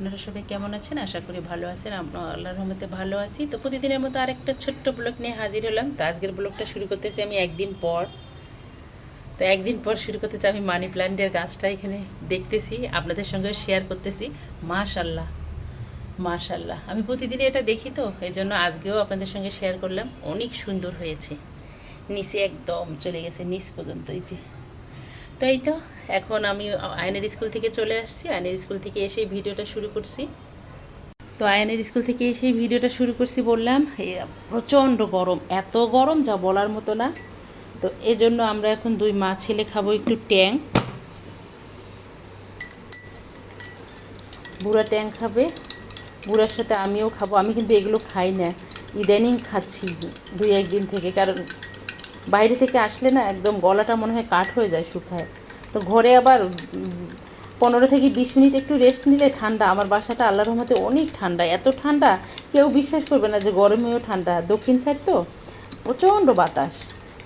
আপনারা সবাই কেমন আছেন? আশা করি ভালো আছেন। আমরা আল্লাহর রহমতে ভালো আছি। তো প্রতিদিনের মতো আরেকটা ছোট্ট ব্লগ নিয়ে হাজির হলাম। তো আজকের ব্লগটা শুরু করতেছি আমি একদিন পর। তো একদিন পর শুরু করতেছি আমি মানি প্ল্যান্টের গাছটা এখানে দেখতেছি, আপনাদের সঙ্গে শেয়ার করতেছি। মাশাল্লাহ মাশাল্লাহ আমি প্রতিদিনই এটা দেখি তো এই জন্য আজকেও আপনাদের সঙ্গে শেয়ার করলাম। অনেক সুন্দর হয়েছে। নিচে একদম চলে গেছে, নিচ পর্যন্ত এই যে। তো এই তো এখন আমি আয়নের স্কুল থেকে চলে আসছি। আয়নের স্কুল থেকে এসে ভিডিওটা শুরু করছি। তো আয়নের স্কুল থেকে এসে ভিডিওটা শুরু করছি বললাম প্রচণ্ড গরম, এত গরম যা বলার মতো না। তো এজন্য আমরা এখন দুই মা ছেলে খাব একটু ট্যাং। বুড়া ট্যাং খাবে, বুড়ার সাথে আমিও খাব। আমি কিন্তু এগুলো খাই না, ইদানিং খাচ্ছি দুই একদিন থেকে, কারণ বাইরে থেকে আসলে না একদম গলাটা মনে হয় কাঠ হয়ে যায় শুকায়। তো ঘরে আবার পনেরো থেকে বিশ মিনিট একটু রেস্ট নিলে ঠান্ডা। আমার বাসাটা আল্লাহর রহমতে অনেক ঠান্ডা। এত ঠান্ডা, কেউ বিশ্বাস করবে না যে গরমেও ঠান্ডা। দক্ষিণ সাইড তো প্রচণ্ড বাতাস।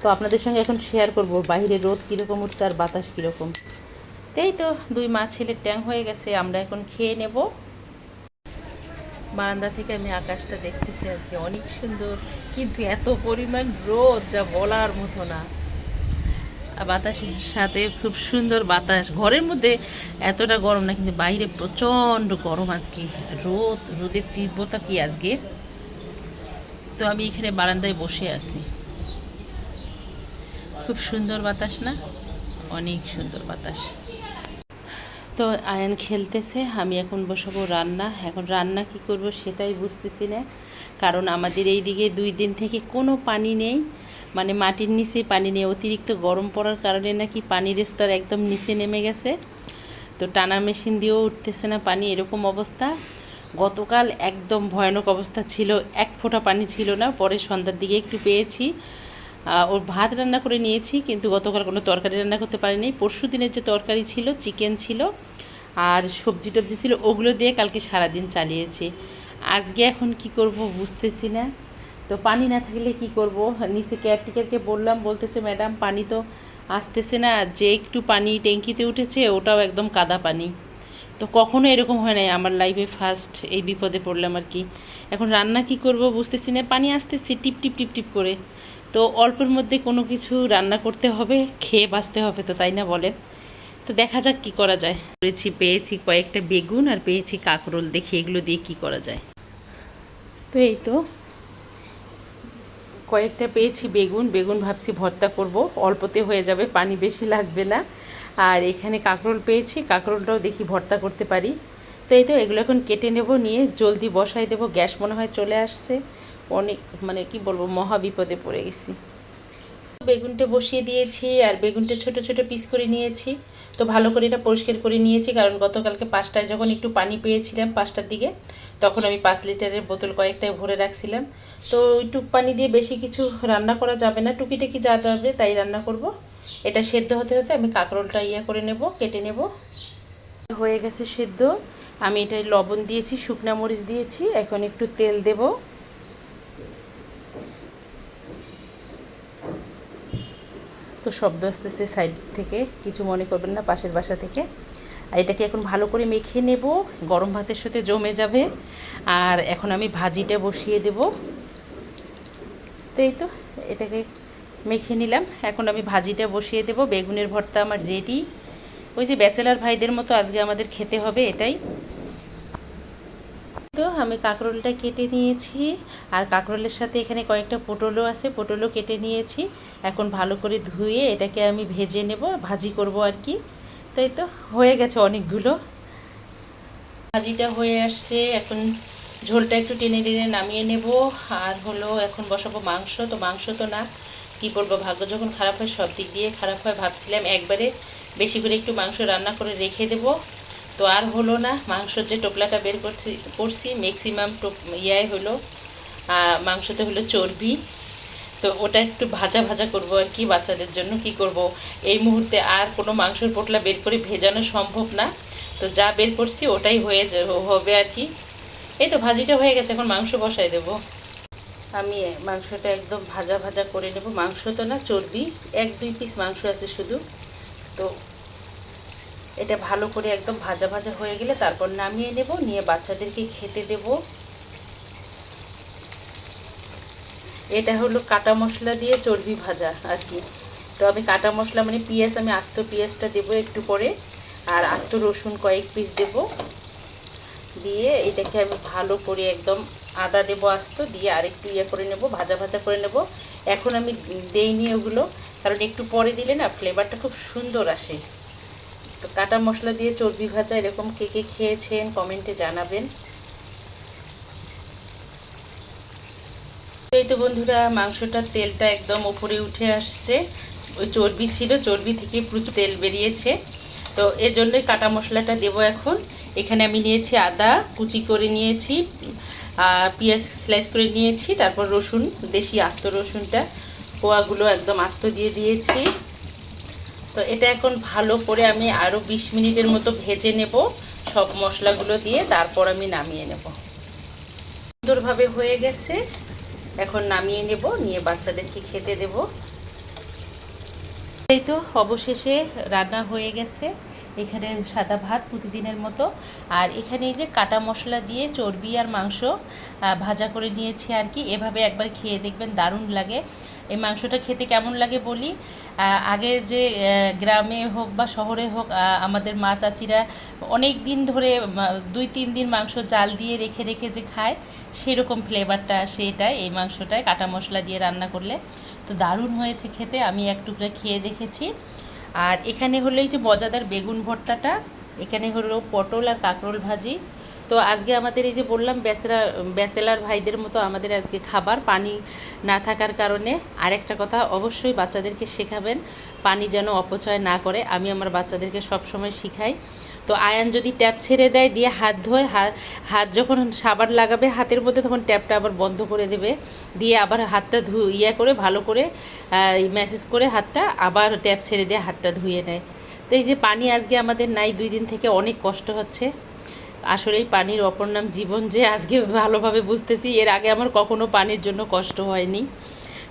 তো আপনাদের সঙ্গে এখন শেয়ার করব বাইরে রোদ কীরকম উঠছে আর বাতাস কীরকম। তাই তো দুই মা ছেলের ট্যাং হয়ে গেছে, আমরা এখন খেয়ে নেব। বারান্দা থেকে আমি আকাশটা দেখতেছি আজকে। অনেক সুন্দর, কিন্তু এত পরিমাণ রোদ যা বলার মতো না। বাতাসের সাথে খুব সুন্দর বাতাস। ঘরের মধ্যে এতটা গরম না, কিন্তু বাইরে প্রচণ্ড গরম আজকে। রোদ, রোদের তীব্রতা কি আজকে? তো আমি এখানে বারান্দায় বসে আছি। খুব সুন্দর বাতাস না? অনেক সুন্দর বাতাস। তো আয়ন খেলতেছে, আমি এখন বসাবো রান্না। এখন রান্না কি করব সেটাই বুঝতেছি না। কারণ আমাদের এই দিকে দুই দিন থেকে কোনো পানি নেই। মানে মাটির নিচে পানি নেই। অতিরিক্ত গরম পড়ার কারণে নাকি পানির স্তর একদম নিচে নেমে গেছে। তো টানা মেশিন দিয়েও উঠতেছে না পানি, এরকম অবস্থা। গতকাল একদম ভয়ানক অবস্থা ছিল। এক ফোঁটা পানি ছিল না। পরে সন্ধ্যার দিকে একটু পেয়েছি। ওর ভাত রান্না করে নিয়েছি, কিন্তু গতকাল কোনো তরকারি রান্না করতে পারিনি। পরশু দিনের যে তরকারি ছিল, চিকেন ছিল আর সবজি টবজি ছিল, ওগুলো দিয়ে কালকে সারাদিন চালিয়েছি। আজকে এখন কি করব বুঝতেছি না। তো পানি না থাকলে কি করব? নিচে কেয়ারটেকারকে বললাম, বলতেছে, ম্যাডাম, পানি তো আসতেছে না। যে একটু পানি ট্যাঙ্কিতে উঠেছে, ওটাও একদম কাদা পানি। তো কখনো এরকম হয় নাই, আমার লাইফে ফার্স্ট এই বিপদে পড়লাম আর কি। এখন রান্না কি করব বুঝতেছি না, পানি আসতেছে, টিপ টিপ টিপ টিপ করে। তো অল্পের মধ্যে কোনো কিছু রান্না করতে হবে, খেয়ে বাঁচতে হবে তো তাই না বলেন? তো দেখা যাক কি করা যায়। পেয়েছি পেয়েছি কয়েকটা বেগুন আর পেয়েছি কাঁকরোল, দেখি এগুলো দিয়ে কি করা যায়। তো এই তো। কয়েকটা পেয়েছি বেগুন বেগুন ভাবছি ভর্তা করব, অল্পতে হয়ে যাবে, পানি বেশি লাগবে না। আর এখানে কাঁকরোল পেয়েছি, কাঁকরোলটাও দেখি ভর্তা করতে পারি। তো এই তো, এগুলো এখন কেটে নেব, নিয়ে জলদি বসাই দেবো, গ্যাস মনে হয় চলে আসছে। অনেক মানে কি বলব মহা বিপদে পড়ে গেছি। বেগুনটা বসিয়ে দিয়েছি আর বেগুনটা ছোট ছোট পিস করে নিয়েছি। তো ভালো করে এটা পরিষ্কার করে নিয়েছি, কারণ গতকালকে পাঁচটায় যখন একটু পানি পেয়েছিলাম পাঁচটার দিকে, তখন আমি পাঁচ লিটারের বোতল কয়েকটায় ভরে রাখছিলাম। তো একটু পানি দিয়ে বেশি কিছু রান্না করা যাবে না, টুকিটাকি যা যাবে তাই রান্না করব। এটা সেদ্ধ হতে হতে আমি কাঁকরোলটা ইয়ে করে নেব, কেটে নেব। হয়ে গেছে সেদ্ধ। আমি এটায় লবণ দিয়েছি, শুকনা মরিচ দিয়েছি, এখন একটু তেল দেবো। তো শব্দ আসতেছে সাইড থেকে কিছু মনে করবেন না, পাশের বাসা থেকে। আর এটাকে এখন ভালো করে মেখে নেব, গরম ভাতের সাথে জমে যাবে। আর এখন আমি ভাজিটা বসিয়ে দেব। তো এই তো, এটাকে মেখে নিলাম। এখন আমি ভাজিটা বসিয়ে দেব। বেগুনের ভর্তা আমার রেডি ওই যে ব্যাচেলার ভাইদের মতো আজকে আমাদের খেতে হবে এটাই। তো আমি কাঁকরোলটা কেটে নিয়েছি আর কাঁকরোলের সাথে এখানে কয়েকটা পটলও আছে, পটলও কেটে নিয়েছি। এখন ভালো করে ধুয়ে এটাকে আমি ভেজে নেব, ভাজি করব আর কি। তাই তো, হয়ে গেছে অনেকগুলো। ভাজিটা হয়ে আসছে, এখন ঝোলটা একটু টেনে টেনে নামিয়ে নেব। আর হলো এখন বসাবো মাংস, তো মাংস তো না, কি করব ভাগ্য যখন খারাপ হয় সব দিক দিয়ে খারাপ হয়, ভাবছিলাম একবারে বেশি করে একটু মাংস রান্না করে রেখে দেবো। তো আর হলো না মাংসর যে টোপলাটা বের করছি করছি ম্যাক্সিমাম টোপ ইয়াই হলো মাংসতে হলো চর্বি। তো ওটা একটু ভাজা ভাজা করব আর কি বাচ্চাদের জন্য, কি করব? এই মুহূর্তে আর কোনো মাংসের পোটলা বের করে ভেজানো সম্ভব না। তো যা বের করছি ওটাই হয়ে হবে আর কি। এই তো ভাজিটা হয়ে গেছে, এখন মাংস বসাই দেবো। আমি মাংসটা একদম ভাজা ভাজা করে নেব। মাংস তো না, চর্বি, এক দুই পিস মাংস আছে শুধু। তো এটা ভালো করে একদম ভাজা ভাজা হয়ে গেলে তারপর নামিয়ে নেব, নিয়ে বাচ্চাদেরকে খেতে দেব। এটা হলো কাটা মশলা দিয়ে চর্বি ভাজা আর কি। তো আমি কাটা মশলা মানে পেঁয়াজ, আমি আস্ত পেঁয়াজটা দেবো একটু পরে। আর আস্ত রসুন কয়েক পিস দেব। দিয়ে এটাকে আমি ভালো করে একদম আদা দেবো আস্ত, দিয়ে আরেকটু ইয়ে করে নেব, ভাজা ভাজা করে নেব। এখন আমি দেইনি ওগুলো, কারণ একটু পরে দিলে না ফ্লেভারটা খুব সুন্দর আসে। কাটা মশলা দিয়ে চর্বি ভাজা এরকম কে কে খেয়েছেন কমেন্টে জানাবেন। এই তো বন্ধুরা মাংসটার তেলটা একদম ওপরে উঠে আসছে। ওই চর্বি ছিল, চর্বি থেকে প্রচুর তেল বেরিয়েছে। তো এর জন্যই কাটা মশলাটা দেব এখন। এখানে আমি নিয়েছি আদা, কুচি করে নিয়েছি, আর পেঁয়াজ স্লাইস করে নিয়েছি, তারপর রসুন, দেশি আস্ত রসুনটা, কোয়াগুলো একদম আস্ত দিয়ে দিয়েছি। তো এটা এখন ভালো করে আমি আরও বিশ মিনিটের মতো ভেজে নেব। সব মশলাগুলো দিয়ে তারপর আমি নামিয়ে নেব। সুন্দরভাবে হয়ে গেছে। এখন নামিয়ে নেব, নিয়ে বাচ্চাদেরকে খেতে দেব। এই তো অবশেষে রান্না হয়ে গেছে। এখানে সাদা ভাত প্রতিদিনের মতো। আর এখানে এই যে কাটা মশলা দিয়ে চর্বি আর মাংস ভাজা করে নিয়েছি আর কি। এভাবে একবার খেয়ে দেখবেন দারুণ লাগে। এই মাংসটা খেতে কেমন লাগে বলি? আগে যে গ্রামে হোক বা শহরে হোক আমাদের মা চাচিরা অনেক দিন ধরে দুই তিন দিন মাংস জাল দিয়ে রেখে রেখে যে খায়, সেরকম ফ্লেভারটা আসে এটাই, এই মাংসটায় কাটা মশলা দিয়ে রান্না করলে। তো দারুণ হয়েছে খেতে, আমি এক টুকরা খেয়ে দেখেছি। আর এখানে হলো এই যে মজাদার বেগুন ভর্তাটা, এখানে হলো পটল আর কাঁকরোল ভাজি। তো আজকে আমাদের এই যে বললাম ব্যাচেলার ব্যাচেলার ভাইদের মতো আমাদের আজকে খাবার, পানি না থাকার কারণে আরেকটা কথা, অবশ্যই বাচ্চাদেরকে শেখাবেন, পানি যেন অপচয় না করে, আমি আমার বাচ্চাদেরকে সব সময় শিখাই। তো আয়ান যদি ট্যাপ ছেড়ে দেয়, দিয়ে হাত ধোয় হাত যখন সাবান লাগাবে, হাতের মধ্যে তখন ট্যাপটা আবার বন্ধ করে দেবে, দিয়ে আবার হাতটা ধু ইয়ে করে, ভালো করে ম্যাসেজ করে হাতটা আবার ট্যাপ ছেড়ে দিয়ে হাতটা ধুয়ে নেয়। তো এই যে পানি আজকে আমাদের নাই, দুই দিন থেকে অনেক কষ্ট হচ্ছে। আসলেই পানির অপর নাম জীবন যে আজকে ভালোভাবে বুঝতেছি, এর আগে আমার কখনো পানির জন্য কষ্ট হয়নি।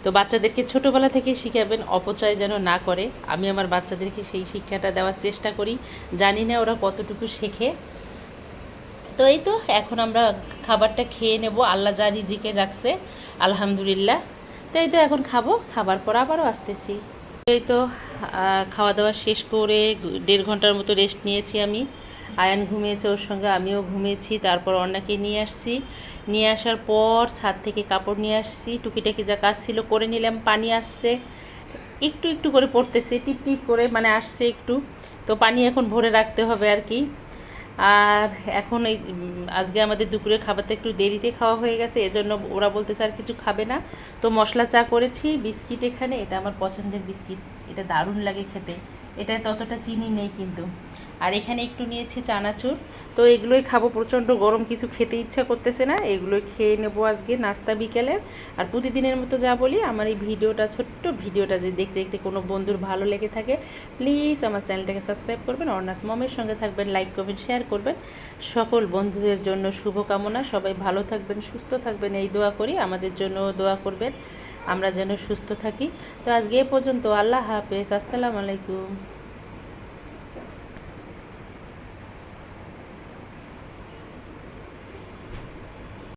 তো বাচ্চাদেরকে ছোটোবেলা থেকে শিখাবেন অপচয় যেন না করে। আমি আমার বাচ্চাদেরকে সেই শিক্ষাটা দেওয়ার চেষ্টা করি। জানি না ওরা কতটুকু শেখে। তো এই তো, এখন আমরা খাবারটা খেয়ে নেব। আল্লাহ যা রিজিকে রাখছে, আলহামদুলিল্লাহ। তো এই তো এখন খাব, খাবার পর আবারও আসতেছি। এই তো খাওয়া দাওয়া শেষ করে দেড় ঘণ্টার মতো রেস্ট নিয়েছি আমি। আয়ান ঘুমিয়েছে ওর সঙ্গে, আমিও ঘুমিয়েছি, তারপর অন্যাকে নিয়ে আসছি। নিয়ে আসার পর ছাদ থেকে কাপড় নিয়ে আসছি, টুকিটাকি যা কাজ ছিল করে নিলাম, পানি আসছে। একটু একটু করে পড়তেছে, টিপ টিপ করে মানে আসছে একটু। তো পানি এখন ভরে রাখতে হবে আর কি। আর এখন এই আজকে আমাদের দুপুরের খাবারটা একটু দেরিতে খাওয়া হয়ে গেছে, এজন্য ওরা বলতেছে আর কিছু খাবে না। তো মশলা চা করেছি, বিস্কিট এখানে, এটা আমার পছন্দের বিস্কিট, এটা দারুণ লাগে খেতে। এটা ততটা চিনি নেই কিন্তু। আর এখানে একটু নিয়েছি চানাচুর। তো এগুলোই খাব, প্রচণ্ড গরম, কিছু খেতে ইচ্ছা করতেছে না। এগুলোই খেয়ে নেব আজকে নাস্তা বিকেলের আর প্রতিদিনের মতো যা বলি, আমার এই ভিডিওটা, ছোট্ট ভিডিওটা যদি দেখতে দেখতে কোনো বন্ধুর ভালো লেগে থাকে প্লিজ আমার চ্যানেলটাকে সাবস্ক্রাইব করবেন। অর্নাস মমের সঙ্গে থাকবেন লাইক করবেন শেয়ার করবেন। সকল বন্ধুদের জন্য শুভকামনা। সবাই ভালো থাকবেন, সুস্থ থাকবেন, এই দোয়া করি। আমাদের জন্য দোয়া করবেন। আমরা যেন সুস্থ থাকি। তো আজকে এ পর্যন্ত, আল্লাহ হাফেজ। আসসালামু আলাইকুম।